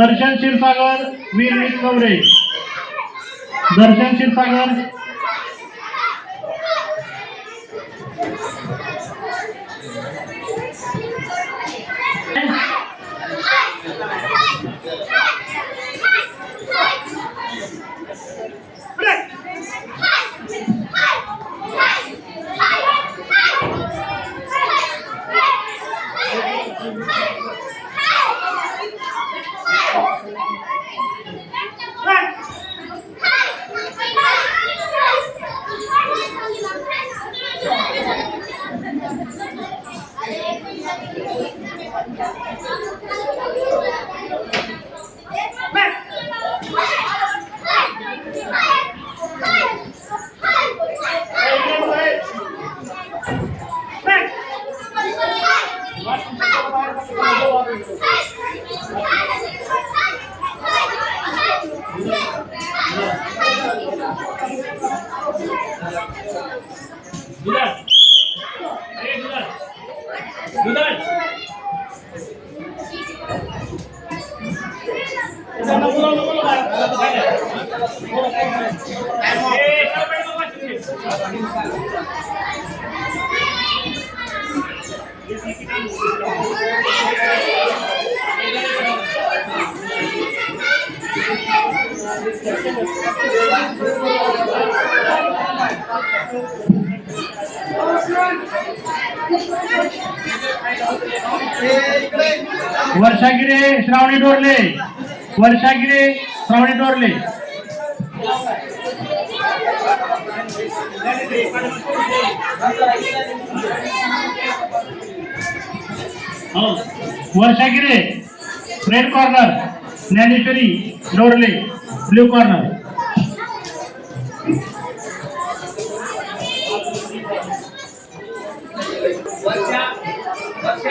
Darshan Kshirsagar Veer Nikvare Darshan Kshirsagar. Thank reason. Varshagire Shravani Dorle. Varshagire Shravani Dorle. Varshagire red corner Dnyaneshwari Dorle blue corner. Let's go.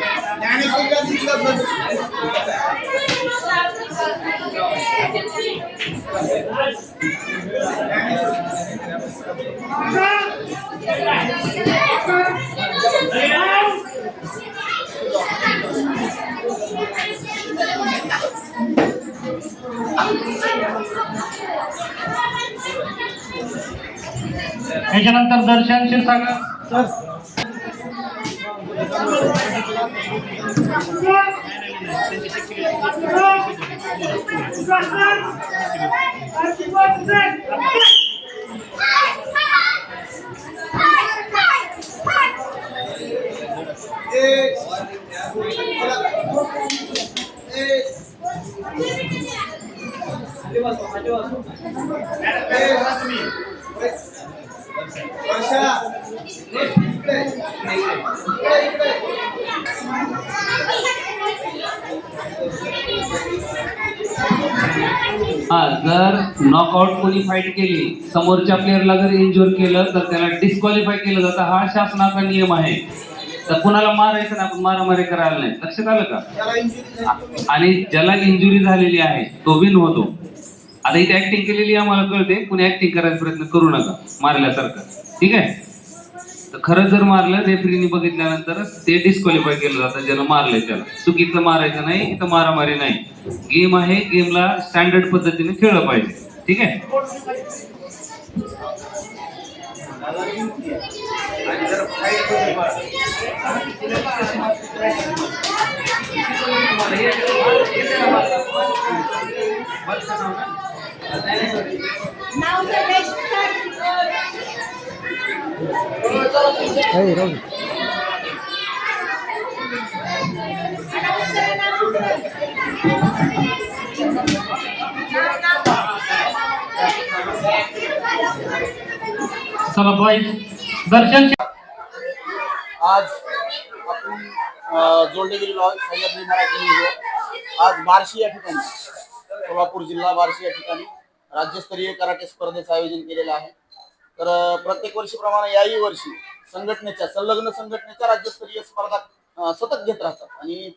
याच्यानंतर दर्शन Kshirsagar Thank you. हा जर knockout कोणी fight केली समोरच्या प्लेअरला जर injure केलं तर त्याला डिस्क्वालिफाय केलं जातं. हा शासनाचा नियम आहे. तर कुणाला मारायचं ना आपण मारामारी करायला नाही. लक्षात आलं का? आणि ज्याला इंजुरी झालेली आहे तो बिन होतो. आता इथे ऍक्टिंग केलेली आम्हाला कळते. कुणी ऍक्टिंग करायचा प्रयत्न करू नका मारल्यासारखं. ठीक आहे? तर खरं जर मारलं रेफरीने बघितल्यानंतर ते डिस्क्वालिफाय केलं जातं ज्याला मारलंय त्याला. चुकीचं मारायचं नाही इथं मारामारी नाही. गेम आहे गेमला स्टँडर्ड पद्धतीने खेळलं पाहिजे. ठीक आहे? नाव चला बॉईज दर्शन आज आपण जोडले गेलेलो आहोत सह्याद्री मराठी न्यूज़ आज बार्शी या ठिकाणी सोलापूर जिल्हा बार्शी या ठिकाणी राज्यस्तरीय कराटे स्पर्धेचं आयोजन केलेलं आहे. तर प्रत्येक वर्षीप्रमाणे याही वर्षी संघटनेच्या संलग्न संघटनेच्या राज्यस्तरीय स्पर्धा सतत घेत राहतात. आणि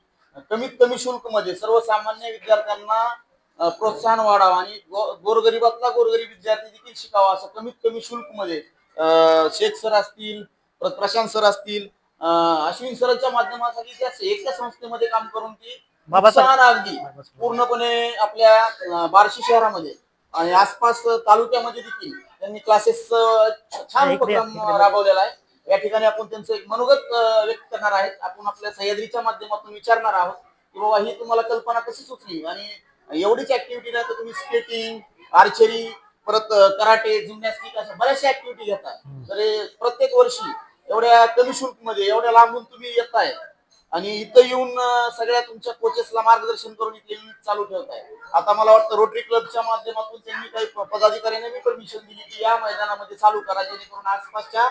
कमीत कमी शुल्कमध्ये सर्वसामान्य विद्यार्थ्यांना प्रोत्साहन वाढावं आणि गोरगरिबातला गोरगरीब विद्यार्थी देखील शिकावा असं कमीत कमी शुल्कमध्ये शेख सर असतील प्रशांत सर असतील अश्विन सरांच्या माध्यमासाठी त्या एका संस्थेमध्ये काम करून ती उत्साहानं अगदी पूर्णपणे आपल्या बार्शी शहरामध्ये आणि आसपास तालुक्यामध्ये देखील त्यांनी क्लासेस छान उपक्रम राबवलेला आहे. या ठिकाणी आपण त्यांचं एक मनोगत व्यक्त करणार आहेत. आपण आपल्या सह्याद्रीच्या माध्यमातून विचारणार आहोत की बाबा ही तुम्हाला कल्पना कशी सुचली? आणि एवढीच ऍक्टिव्हिटी नाही तर तुम्ही स्केटिंग आर्चरी परत कराटे जिम्नॅस्टिक अशा बऱ्याचशा ऍक्टिव्हिटी घेताय. तर प्रत्येक वर्षी एवढ्या कमी शुल्कमध्ये एवढ्या लांबून तुम्ही येताय. आणि इथं येऊन सगळ्या तुमच्या कोचेसला मार्गदर्शन करून इथे युनिट चालू ठेवताय. आता मला वाटतं रोटरी क्लबच्या माध्यमातून त्यांनी काही प- पदाधिकाऱ्यांनी परमिशन दिली की या मैदानामध्ये चालू करा जेणेकरून आसपासच्या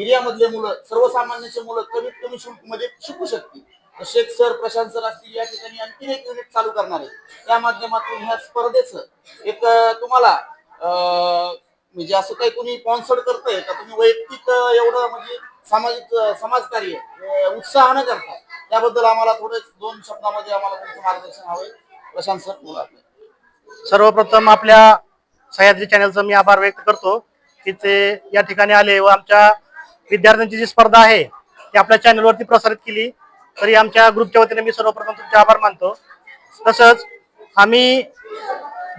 एरियामधले मुलं सर्वसामान्याचे मुलं कमीत कमी शुल्कमध्ये शिकू शकतील. शेख सर प्रशांत सर असतील या ठिकाणी आणखीन एक युनिट चालू करणार आहे. त्या माध्यमातून ह्या स्पर्धेचं एक तुम्हाला म्हणजे असं काही कोणी स्पॉन्सर्ड करतंय का? तुम्ही वैयक्तिक एवढं म्हणजे सामाजिक समाजकार्य उत्साहानं करताय. त्याबद्दल आम्हाला थोडं दोन शब्दामध्ये आम्हाला तुमचं मार्गदर्शन हवं प्रशांत सर बोला सर्वप्रथम आपल्या सह्याद्री चॅनलचं मी आभार व्यक्त करतो की ते या ठिकाणी आले व आमच्या विद्यार्थ्यांची जी स्पर्धा आहे ती आपल्या चॅनलवरती प्रसारित केली. तरी आमच्या ग्रुपच्या वतीने मी सर्वप्रथम तुमचे आभार मानतो. तसंच आम्ही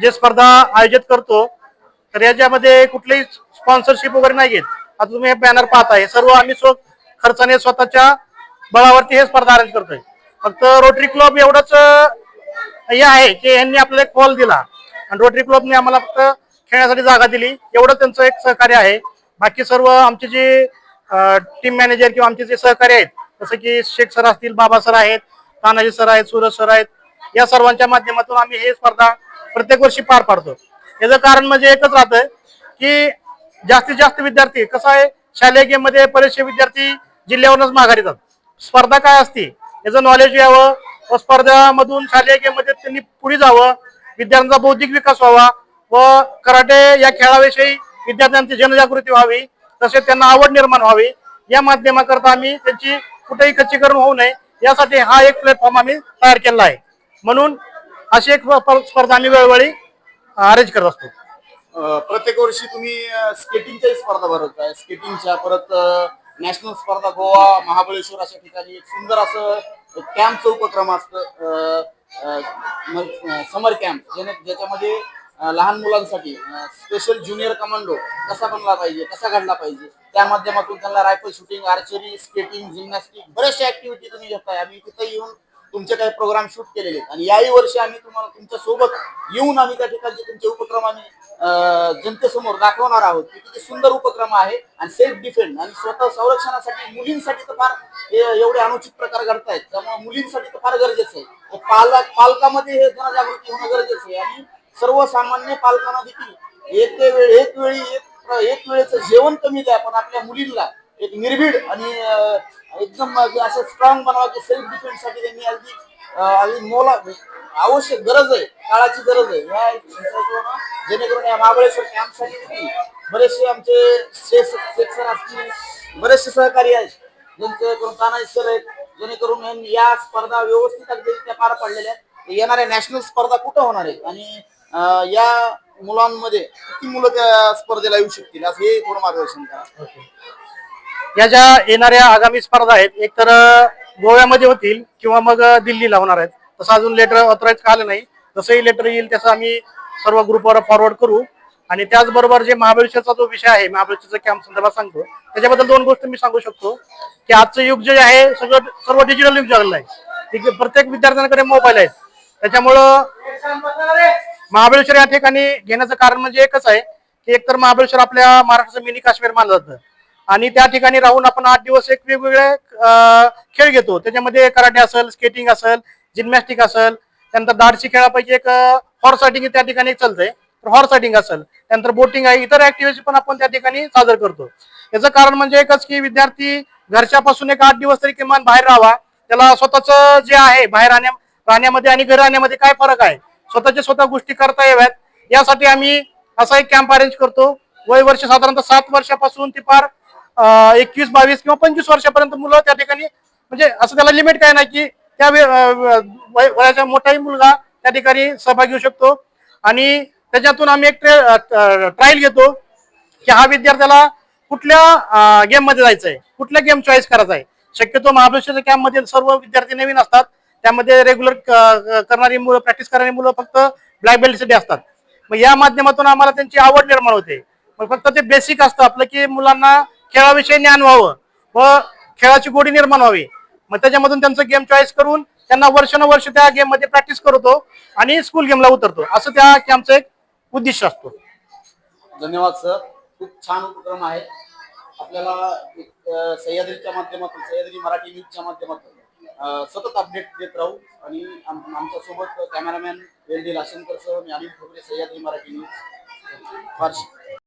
जे स्पर्धा आयोजित करतो तर याच्यामध्ये कुठलीही स्पॉन्सरशिप वगैरे नाही घेत. आता तुम्ही हे बॅनर पाहता हे सर्व आम्ही स्व खर्चाने स्वतःच्या बळावरती हे स्पर्धा अरेंज करतोय. फक्त रोटरी क्लब एवढंच हे आहे की यांनी आपल्याला एक कॉल दिला. आणि रोटरी क्लबने आम्हाला फक्त खेळण्यासाठी जागा दिली. एवढं त्यांचं एक सहकार्य आहे. बाकी सर्व आमचे जे टीम मॅनेजर किंवा आमचे जे सहकार्य आहेत जसं की शेख सर असतील बाबा सर आहेत तानाजी सर आहेत सूरज सर आहेत या सर्वांच्या माध्यमातून आम्ही हे स्पर्धा प्रत्येक वर्षी पार पाडतो. याचं कारण म्हणजे एकच राहतं की जास्तीत जास्त विद्यार्थी कसं आहे शालेय गेममध्ये बरेचसे विद्यार्थी जिल्ह्यावरूनच माघार येतात स्पर्धा काय असते? याचं नॉलेज यावं व स्पर्धामधून शालेय गेममध्ये त्यांनी पुढे जावं. विद्यार्थ्यांचा बौद्धिक विकास व्हावा. व कराटे या खेळाविषयी विद्यार्थ्यांची जनजागृती व्हावी. तसेच त्यांना आवड निर्माण व्हावी. या माध्यमाकरता आम्ही त्यांची कुठेही खच्चीकरण होऊ नये. यासाठी हा एक प्लॅटफॉर्म आम्ही तयार केला आहे. म्हणून अशी एक स्पर्धा आम्ही वेळोवेळी अरेंज करत असतो. प्रत्येक वर्षी तुम्ही स्केटिंगच्या स्पर्धा भरवताय. स्केटिंगच्या परत नॅशनल स्पर्धा गोवा महाबळेश्वर अशा ठिकाणी एक सुंदर असं कॅम्पचं उपक्रम असतं. समर कॅम्प ज्याने ज्याच्यामध्ये लहान मुलांसाठी स्पेशल ज्युनियर कमांडो कसा बनला पाहिजे कसा घडला पाहिजे त्या माध्यमातून त्यांना rifle shooting archery skating gymnastic बऱ्याचशा ऍक्टिव्हिटी तुम्ही घेताय. आम्ही तिथे येऊन तुमचे काही प्रोग्राम शूट केलेले आहेत. आणि याही वर्षी आम्ही तुम्हाला तुमच्यासोबत येऊन आम्ही त्या ठिकाणचे तुमचे उपक्रम आम्ही जनतेसमोर दाखवणार आहोत. की किती सुंदर उपक्रम आहे आणि सेल्फ डिफेंड आणि स्वतः संरक्षणासाठी मुलींसाठी तर फार एवढे अनुचित प्रकार घडतायत. त्यामुळे मुलींसाठी तर फार गरजेचं आहे. पालक पालकामध्ये हे जनजागृती होणं गरजेचं आहे. आणि सर्वसामान्य पालकांना देखील एक वेळ एक वेळी एक एक वेळेचं जेवण कमी द्या पण आपल्या मुलींना एक निर्भीड आणि एकदम असं स्ट्रॉंग बनवा की सेल्फ डिफेन्ससाठी त्यांनी अगदी अगदी मोला आवश्यक गरज आहे काळाची गरज आहे. या जेणेकरून या महाबळेश्वर कॅम्पसाठी बरेचसे आमचे सेक्शन असतील बरेचसे सहकारी आहेत. ज्यांच्याकडून तानाजी सर आहेत जेणेकरून या स्पर्धा व्यवस्थित अगदी त्या पार पडलेल्या आहेत. येणाऱ्या नॅशनल स्पर्धा कुठं होणार आहेत आणि या मुलांमध्ये किती मुलं त्या स्पर्धेला येऊ शकतील? असं हे थोडं मार्गदर्शन करा. या ज्या येणाऱ्या आगामी स्पर्धा आहेत एक तर गोव्यामध्ये होतील किंवा मग दिल्लीला होणार आहेत. तसं अजून लेटर ऑथराईज आलं नाही. जसंही लेटर येईल तसं आम्ही सर्व ग्रुपवर फॉरवर्ड करू. आणि त्याचबरोबर जे महाबळेश्वरचा जो विषय आहे महाबळेश्वरचा कॅम्प संदर्भात सांगतो. त्याच्याबद्दल दोन गोष्टी मी सांगू शकतो. की आजचं युग जे आहे सगळं सर्व डिजिटल युग झालेलं आहे. आहे? प्रत्येक विद्यार्थ्यांकडे मोबाईल आहेत. त्याच्यामुळं महाबळेश्वर या ठिकाणी घेण्याचं कारण म्हणजे एकच आहे की एकतर महाबळेश्वर आपल्या महाराष्ट्राचं मिनी काश्मीर मानलं जातं. आणि त्या ठिकाणी राहून आपण आठ दिवस एक वेगवेगळे खेळ घेतो. त्याच्यामध्ये कराटे असेल स्केटिंग असेल जिम्नॅस्टिक असेल त्यानंतर दाडशी खेळापैकी एक हॉर्स रायडिंग त्या ठिकाणी एक चालतंय. तर हॉर्स रायडिंग असेल त्यानंतर बोटिंग आहे इतर ऍक्टिव्हिटी पण आपण त्या ठिकाणी सादर करतो. याचं कारण म्हणजे एकच की विद्यार्थी घरच्यापासून एक आठ दिवस तरी किमान बाहेर राहावा. त्याला स्वतःच जे आहे बाहेर राहण्या राहण्यामध्ये आणि घरी राहण्यामध्ये काय फरक आहे? स्वतःच्या स्वतः गोष्टी करता याव्यात. यासाठी आम्ही असा एक कॅम्प अरेंज करतो. वय वर्ष साधारणतः सात वर्षापासून ते फार एकवीस बावीस किंवा पंचवीस वर्षापर्यंत मुलं त्या ठिकाणी म्हणजे असं त्याला लिमिट काय नाही की त्या वयाचा मोठाही मुलगा त्या ठिकाणी सहभागी होऊ शकतो. आणि त्याच्यातून आम्ही एक ट्रायल घेतो की हा विद्यार्थ्याला कुठल्या गेममध्ये जायचं आहे कुठल्या गेम चॉईस करायचा आहे. शक्यतो महाबळेश्वरच्या कॅम्पमध्ये सर्व विद्यार्थी नवीन असतात. त्यामध्ये रेग्युलर करणारी मुलं प्रॅक्टिस करणारी मुलं फक्त ब्लॅक बेल्टसाठी असतात. मग या माध्यमातून आम्हाला त्यांची आवड निर्माण होते. मग फक्त ते बेसिक असतं आपलं की मुलांना खेळाविषयी ज्ञान व्हावं व खेळाची गोडी निर्माण व्हावी. मग त्याच्यामधून त्यांचं गेम चॉईस करून त्यांना वर्षानुवर्ष त्या गेममध्ये प्रॅक्टिस करतो आणि स्कूल गेमला उतरतो. असं त्या कॅम्पचं एक उद्दिष्ट असतो. धन्यवाद सर खूप छान उपक्रम आहे. आपल्याला सह्याद्रीच्या माध्यमातून सह्याद्री मराठी न्यूजच्या माध्यमातून सतत अपडेट देत राहू. आणि आमच्या आमच्यासोबत cameraman L D Lashankar sir मी अनिल ठोकरे सह्याद्री मराठी न्यूज. फारशी